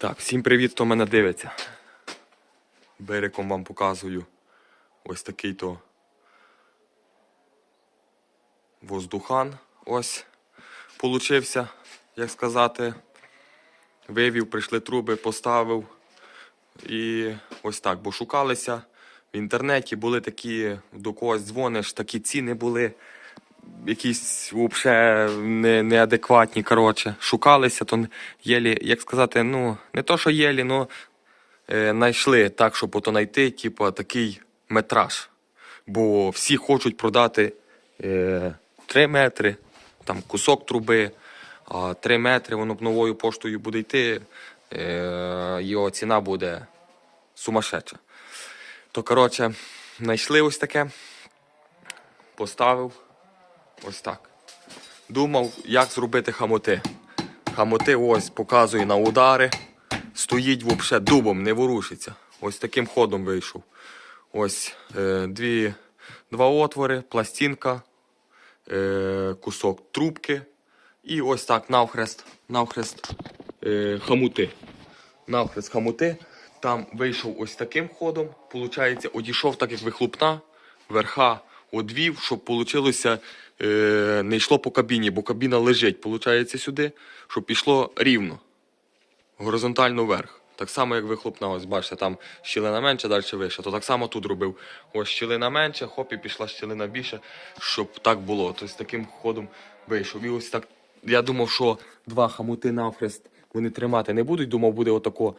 Так, всім привіт, хто мене дивиться. Берегом вам показую ось такий то воздухан. Ось получився, як сказати. Вивів, прийшли труби, поставив. І ось так, бо шукалися в інтернеті, були такі, до когось дзвониш, такі ціни були якісь взагалі не, неадекватні. Коротше, шукалися, то єлі, як сказати, ну, не то, що єлі, ну е, знайшли так, щоб ото знайти, типу, такий метраж. Бо всі хочуть продати е, 3 метри, там кусок труби, а 3 метри воно б новою поштою буде йти, е, його ціна буде сумасшедша. То, коротше, знайшли ось таке, поставив. Ось так. Думав, як зробити хамоти. Хамоти ось показує на удари. Стоїть взагалі дубом, не ворушиться. Ось таким ходом вийшов. Ось е, дві, два отвори, пластинка, е, кусок трубки. І ось так навхрест, навхрест е, хамути. Навхрест хамути. Там вийшов ось таким ходом. Получається, одійшов так, як вихлопна, верха одвів, щоб е, не йшло по кабіні, бо кабіна лежить, получається, сюди, щоб пішло рівно, горизонтально вверх. Так само, як вихлопна, ось бачите, там щілина менше, далі вище. То так само тут робив. Ось щілина менше, хоп, і пішла щілина більше, щоб так було. Тобто таким ходом вийшов. І ось так. Я думав, що два хамути навхрест вони тримати не будуть. Думав, буде отако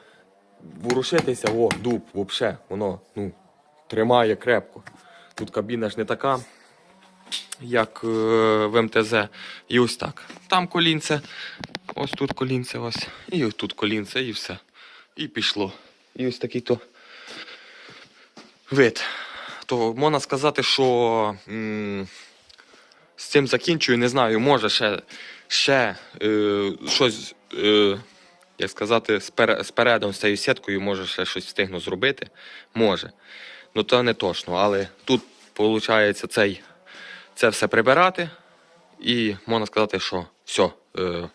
ворушитися. О, дуб, взагалі, воно ну, тримає крепко. Тут кабіна ж не така, як е, в МТЗ. І ось так. Там колінце, ось тут колінце, ось. І ось тут колінце, і все. І пішло. І ось такий то вид. То можна сказати, що м, з цим закінчую, не знаю, може ще, ще е, щось, е, як сказати, спер- спередом з цією сіткою, може ще щось встигну зробити. Може. Ну то не точно, але тут виходить цей, це все прибирати. І можна сказати, що все,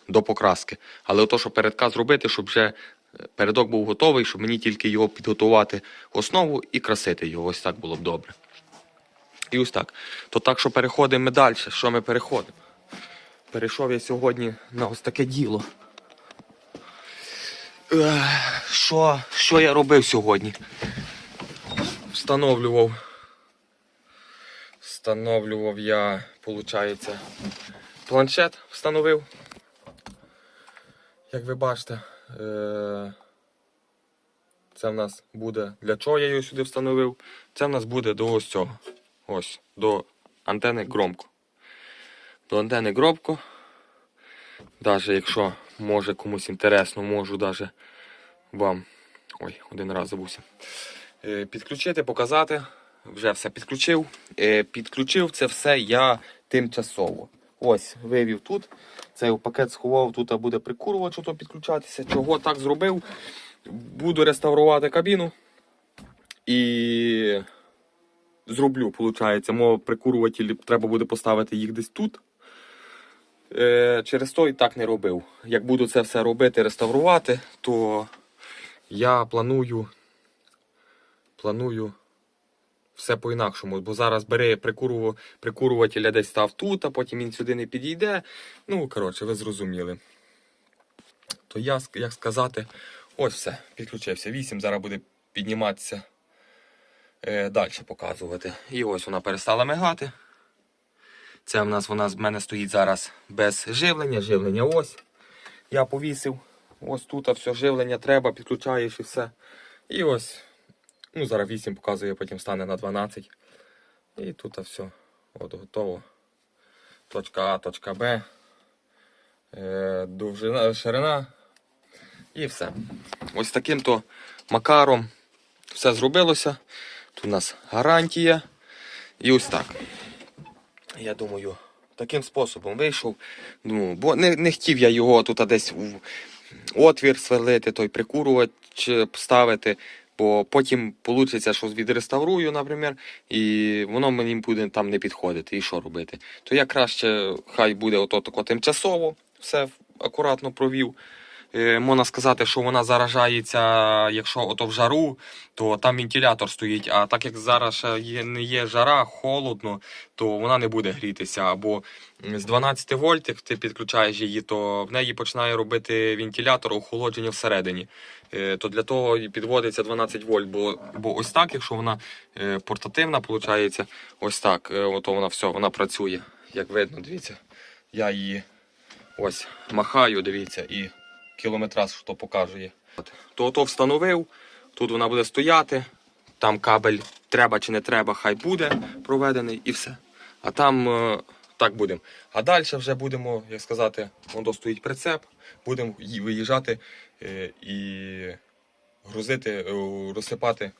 до покраски. Але то, що передка зробити, щоб вже е, передок був готовий, щоб мені тільки його підготувати основу і красити його. Ось так було б добре. І ось так. То так, що переходимо ми далі. Що ми переходимо? Перейшов я сьогодні на ось таке діло. Що, що я робив сьогодні? Встановлював. Встановлював я, виходить, планшет встановив. Як ви бачите, е, це в нас буде. Для чого я його сюди встановив? Це в нас буде до ось цього. Ось, до антени громко. До антени громко. Навіть якщо може комусь інтересно, можу навіть вам. Ой, один раз забувся. Е, Підключити, показати. Вже все підключив. Е, Підключив це все я тимчасово. Ось, вивів тут. Цей пакет сховав, тут буде прикурювач, то підключатися. Чого так зробив? Буду реставрувати кабіну. І зроблю, виходить, мов прикурювателі треба буде поставити їх десь тут. Е, через то і так не робив. Як буду це все робити, реставрувати, то я планую планую все по-інакшому. Бо зараз бере прикуру, прикурювателя десь став тут, а потім він сюди не підійде. Ну, коротше, ви зрозуміли. То я, як сказати, ось все, підключився. 8 зараз буде підніматися е, далі показувати. І ось вона перестала мигати. Це в нас вона з мене стоїть зараз без живлення. Живлення ось. Я повісив. Ось тут все живлення треба, підключаєш і все. І ось. Ну, зараз 8 показує, потім стане на 12. І тут все. От готово. Точка А, точка Б. Е, довжина, ширина. І все. Ось таким то макаром все зробилося. Тут у нас гарантія. І ось так. Я думаю, таким способом вийшов. Ну, бо не, не хотів я його тут десь в отвір сверлити, той прикурювач ставити. Бо потім вийде, що відреставрую, наприклад, і воно мені буде там не підходити. І що робити? То я краще, хай буде ото тако тимчасово, все акуратно провів. е, можна сказати, що вона заражається, якщо ото в жару, то там вентилятор стоїть. А так як зараз не є жара, холодно, то вона не буде грітися. Або з 12 вольт, як ти підключаєш її, то в неї починає робити вентилятор охолодження всередині. Е, То для того і підводиться 12 вольт. Бо, бо ось так, якщо вона е, портативна, виходить, ось так, е, ото вона все, вона працює. Як видно, дивіться, я її ось махаю, дивіться, і кілометраж що показує. То ото встановив, тут вона буде стояти, там кабель треба чи не треба, хай буде проведений і все. А там так будемо. А далі вже будемо, як сказати, воно стоїть прицеп, будемо виїжджати е, і грузити, е, розсипати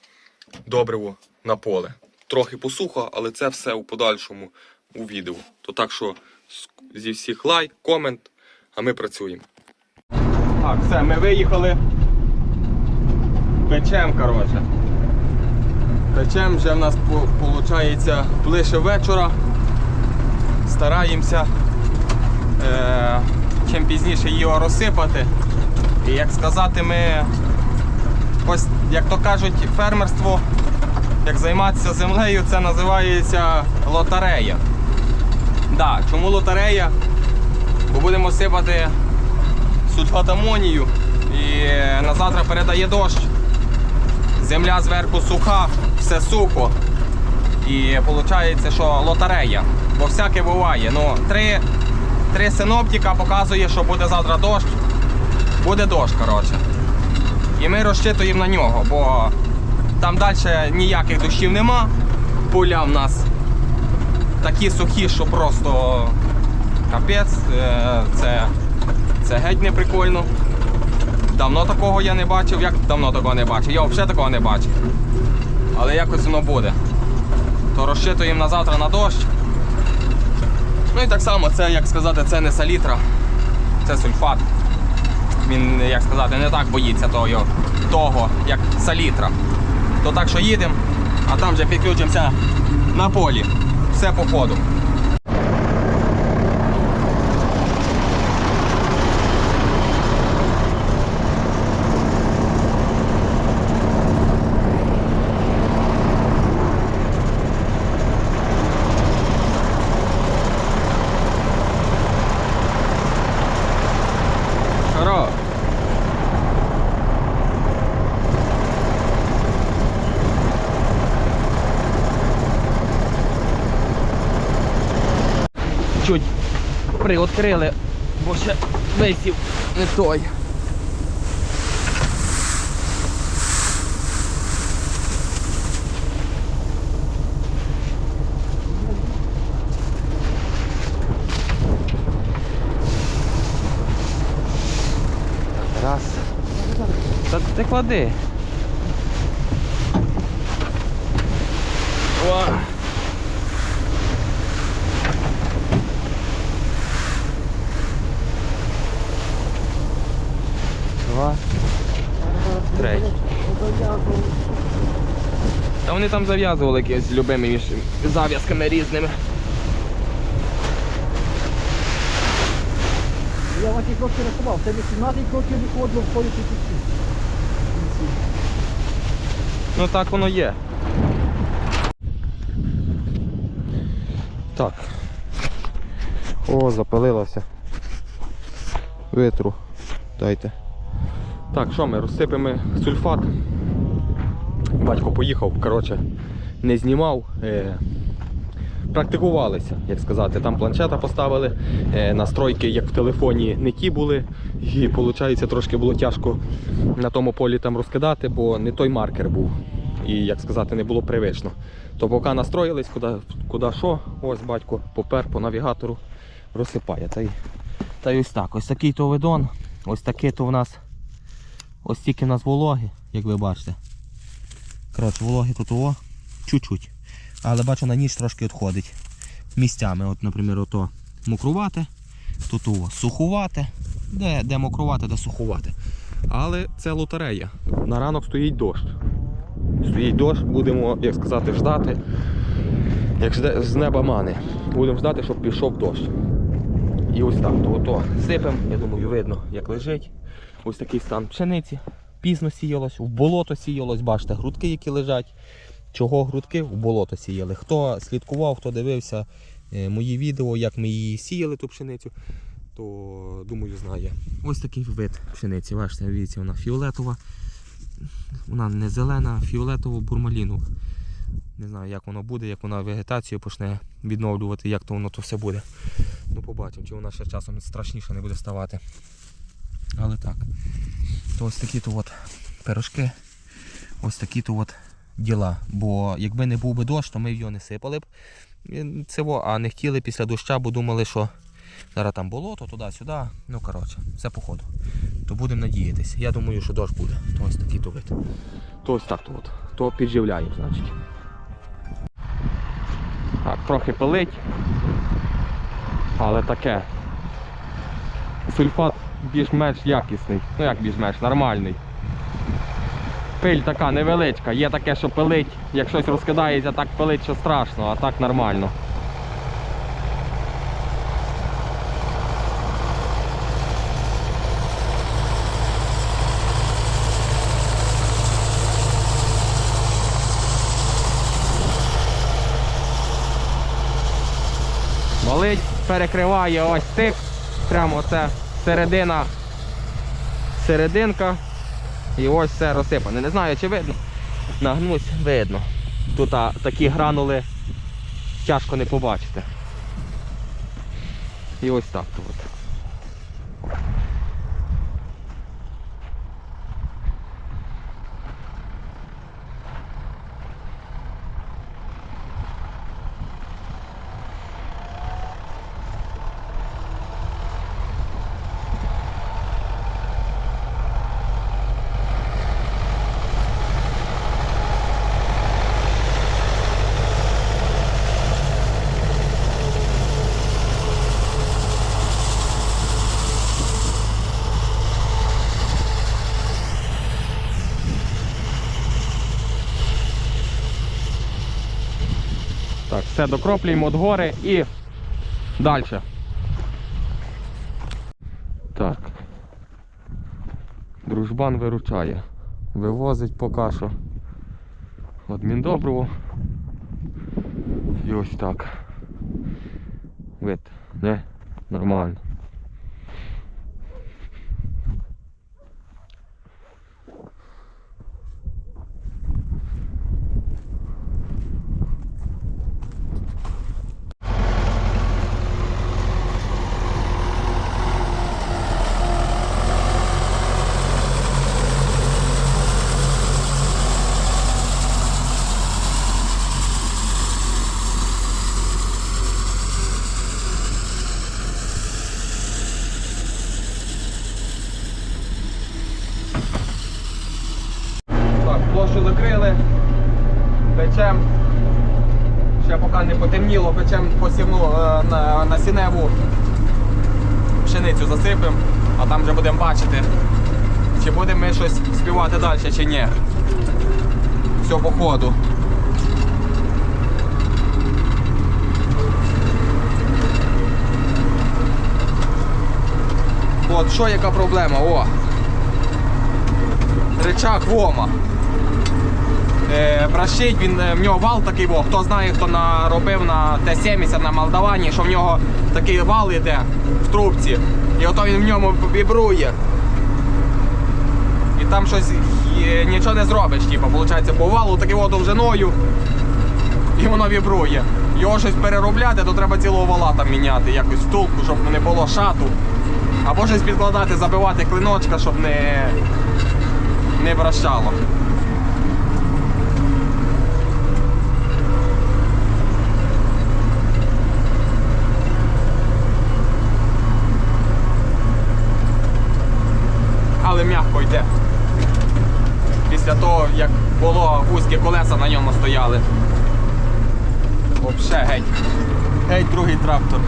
добриво на поле. Трохи посухо, але це все у подальшому у відео. То так що зі всіх лайк, комент, а ми працюємо. Так, все, ми виїхали. Печем, коротше. Печем вже в нас виходить ближче вечора. Стараємося е, чим пізніше його розсипати. І як сказати, ми ось, як то кажуть, фермерство, як займатися землею, це називається лотерея. Да, чому лотерея? Бо будемо сипати сульфат амонію і на завтра передає дощ. Земля зверху суха, все сухо. І виходить, що лотерея. Бо всяке буває. Ну, три, три синоптика показує, що буде завтра дощ. Буде дощ, коротше. І ми розчитуємо на нього, бо там далі ніяких дощів нема. Поля в нас такі сухі, що просто капець. Е, Це, це геть не прикольно. Давно такого я не бачив. Як давно такого не бачив? Я взагалі такого не бачив. Але якось воно буде. То розчитуємо на завтра на дощ. Ну і так само, це, як сказати, це не салітра, це сульфат. Він, як сказати, не так боїться того, того як салітра. То так що їдемо, а там вже підключимося на полі. Все по ходу. Чуть приоткрили, бо ще висів не той. Раз. Та ти клади. О. Два. Третій. Та вони там зав'язували якісь любими зав'язками різними. Я вам ті кроки рахував, це 18 кроків виходило в полі тисячі. Ну так воно є. Так. О, запалилося. Витру. Дайте. Так, що ми розсипемо сульфат. Батько поїхав, коротше, не знімав. Е, практикувалися, як сказати. Там планшета поставили, е, настройки, як в телефоні, не ті були. І виходить, трошки було тяжко на тому полі там розкидати, бо не той маркер був. І, як сказати, не було привично. То поки настроїлись, куди, куди що, ось батько попер по навігатору розсипає. Та й, та й ось так. Ось такий то видон, ось такий то в нас. Ось тільки в нас вологи, як ви бачите. Коротше, вологи тут о, чуть-чуть. Але бачу, на ніч трошки відходить. Місцями, от, наприклад, ото мокрувати, тут о, сухувати. Де, де мокрувати, де сухувати. Але це лотерея. На ранок стоїть дощ. Стоїть дощ, будемо, як сказати, ждати. Як з неба мани. Будемо ждати, щоб пішов дощ. І ось так, то ото сипемо, я думаю, видно, як лежить. Ось такий стан пшениці. Пізно сіялось, в болото сіялось, бачите, грудки, які лежать. Чого грудки в болото сіяли? Хто слідкував, хто дивився е, мої відео, як ми її сіяли, ту пшеницю, то думаю, знає. Ось такий вид пшениці. Бачите, дивіться, вона фіолетова. Вона не зелена, фіолетово бурмаліну. Не знаю, як воно буде, як вона вегетацію почне відновлювати, як то воно то все буде. Ну, побачимо, чи вона ще часом страшніше не буде ставати. Але так. То ось такі то от пирожки, ось такі то от діла. Бо якби не був би дощ, то ми його не сипали б. е, Цього, а не хотіли після доща, бо думали, що зараз там болото, туди-сюди. Ну, коротше, все по ходу. То будемо надіятися. Я думаю, що дощ буде. То ось такий то вид. То ось так то от. То підживляємо, значить. Так, трохи пилить. Але таке. Сульфат більш-менш якісний. Ну як більш-менш, нормальний. Пиль така невеличка, є таке, що пилить, як щось розкидається, так пилить, що страшно, а так нормально. Валить, перекриває ось тик. Прямо це середина, серединка. І ось все розсипане. Не знаю, чи видно. Нагнусь, видно. Тут а, такі гранули тяжко не побачити. І ось так то все докроплюємо від гори і далі. Так. Дружбан виручає. Вивозить поки що. Адміндобриво. І ось так. Вид, не? Нормально. Так, площу закрили, печем. Ще поки не потемніло, печем посівну е, на, насінневу пшеницю засипемо, а там вже будемо бачити, чи будемо ми щось співати далі, чи ні. Все по ходу. От що яка проблема? О! Ричаг Вома. Е, бращить, він, е, в нього вал такий, во, хто знає, хто наробив на Т-70 на Молдавані, що в нього такий вал йде в трубці. І ото він в ньому вібрує. І там щось е, нічого не зробиш, типу, виходить, бо валу во довжиною і воно вібрує. Його щось переробляти, то треба цілого вала там міняти, якось втулку, щоб не було шату. Або щось підкладати, забивати клиночка, щоб не, не вращало. Але м'яко йде. Того, як було вузькі колеса на ньому стояли. Вообще геть. Геть другий трактор.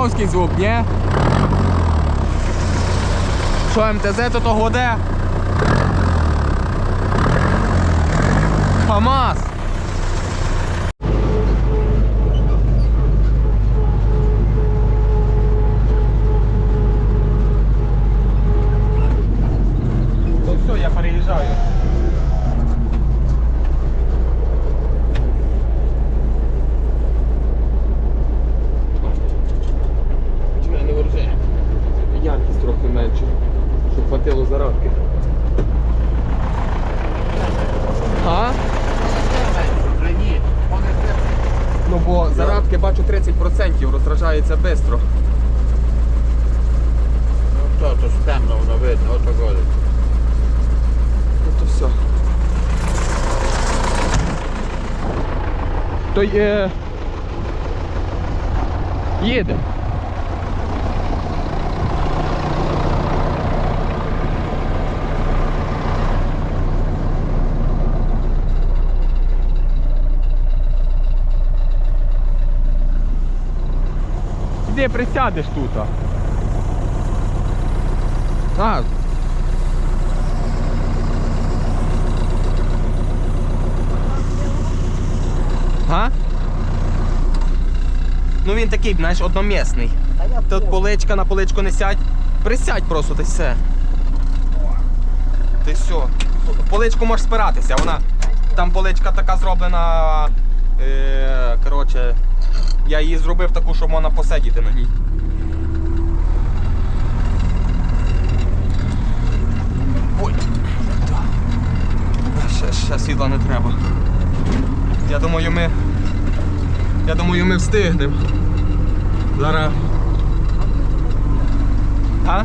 МТЗовський звук, ні? Що МТЗ то то годе? ФАМАС! Ну все, я переїжджаю. Чи мене не ворожає? Яркість трохи менше, щоб хватило зарадки. А? Ні, вони Ну бо зарадки бачу 30% розражається швидко. Ну то, то ж темно воно видно, ото годи. Ну то все. То є. Їде. Іди присядеш тут. А, А? Ну він такий, знаєш, одномісний. Тут поличка на поличку не сядь. Присядь просто, ти все. Ти все. Поличку можеш спиратися, вона. Там поличка така зроблена. Е, коротше, я її зробив таку, щоб можна посидіти на ній. Ой. Ще, ще світла не треба. Я думаю, ми. Я думаю, ми встигнемо. Зараз. А?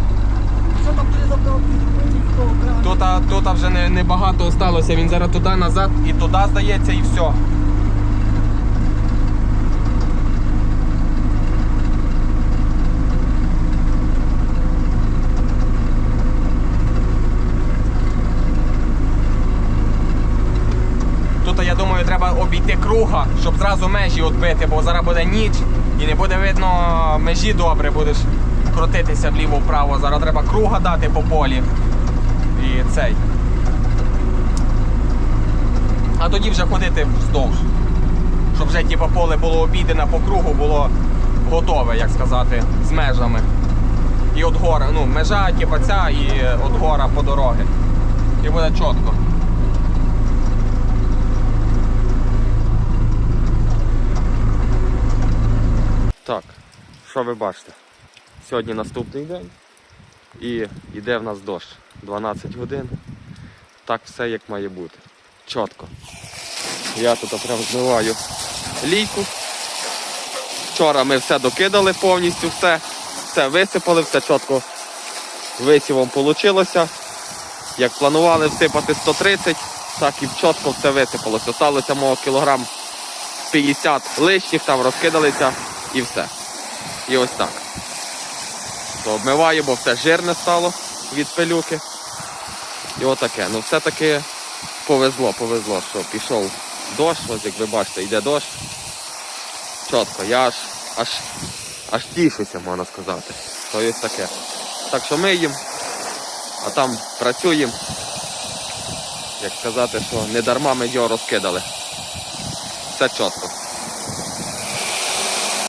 Що там ти забрав з того крану? Тут, тут вже не, не багато осталося. Він зараз туди назад і туди здається, і все. Тут, я думаю, треба обійти щоб зразу межі відбити, бо зараз буде ніч і не буде видно межі добре, будеш крутитися вліво-вправо. Зараз треба круга дати по полі. І цей. А тоді вже ходити вздовж. Щоб вже типу, поле було обійдене по кругу, було готове, як сказати, з межами. І от гора, ну, межа, типу, ця і от гора по дороги. І буде чітко. Так, що ви бачите? Сьогодні наступний день і йде в нас дощ. 12 годин. Так все як має бути. Чітко. Я тут прям змиваю лійку. Вчора ми все докидали повністю, все, все висипали, все чітко висівом вийшло. Як планували всипати 130, так і чітко все висипалося. Осталося мого кілограм 50 лишніх, там розкидалися і все. І ось так. То бо все жирне стало від пилюки. І отаке. Ну все-таки повезло, повезло, що пішов дощ, ось як ви бачите, йде дощ. Чітко, я аж аж, аж тішуся, можна сказати. То ось таке. Так що ми їм, а там працюємо. Як сказати, що не дарма ми його розкидали. Все чітко.